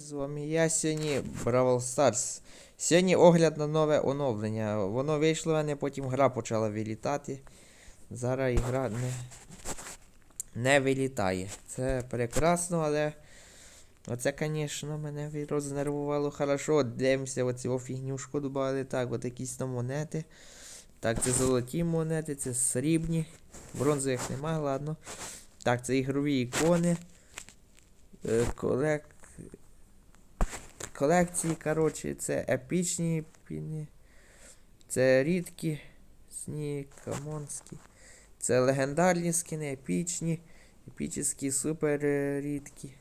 З вами я сьогодні Бравл Старс. Сьогодні огляд на нове оновлення. Воно вийшло, а не потім гра почала вилітати. Зараз ігра не, не вилітає. Це прекрасно, але оце, звісно, мене рознервувало хорошо. Дивимося, оці о фігнюшку додали. Так, от якісь там монети. Так, це золоті монети, це срібні. Бронзових немає, ладно. Так, це ігрові ікони. Е, колек... Колекції, коротше, це епічні піни. Це рідкі сні, камонські. Це легендарні скини, епічні, епічні, супер е, рідкі.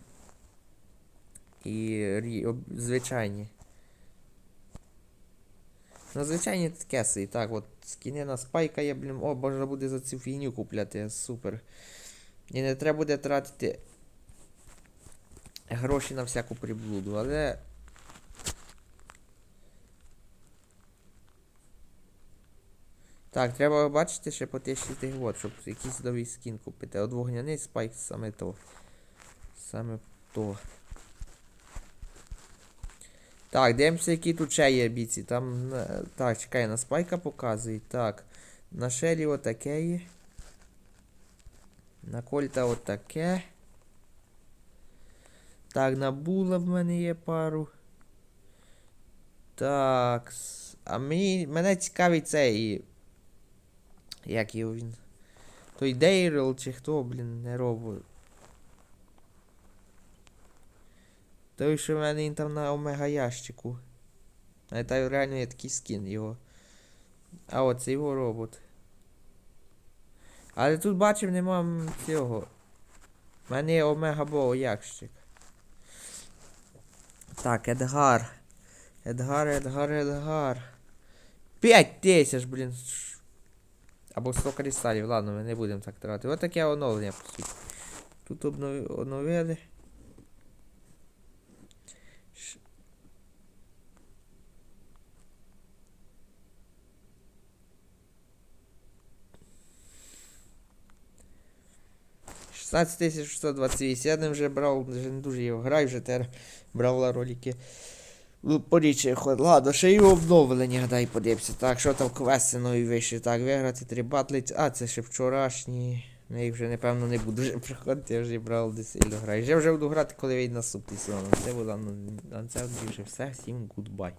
І рі... об- звичайні. Ну, звичайні кеси. Так, от скини на спайка є, блін. О, можна буде за цю фігню купляти. Супер. І не треба буде тратити гроші на всяку приблуду, але. Так, треба бачити, ще потищити год, щоб якийсь новий скін купити. От вогняний спайк саме то. Саме то. Так, дивимося, які тут ще є біці. Там. е, Так, чекай, на спайка показує. Так. На шелі отаке є. На кольта отаке. Так, на була в мене є пару. Так. А мені, мене цікавить цей. Як його він? Той Дейрл чи хто, блін, не робить. Той, що в мене він там на омега ящику. Пам'ятаю, реально є такий скін його. А от це його робот. Але тут бачив, нема цього. У мене є омега бо ящик. Так, Едгар. Едгар, Едгар, Едгар. П'ять тисяч, блін. Або 100 кристалів, ладно, ми не будемо так тратити. Ось таке оновлення, по суті. Тут обнови, оновили. Ш- тисяч 628. Я не вже брав, вже не дуже його граю, вже тепер брав ролики. Ну, ходить. ход. Ладно, ще й обновлення, гадай подивимося. Так, що там квести нові вийшли. Так, виграти три батли. А, це ще вчорашні. Ну, їх вже, напевно, не буду вже приходити, я вже брав де сильно граю. Я вже буду грати, коли вийде наступний сезон. Це було, ну, на це вже все. Всім гудбай.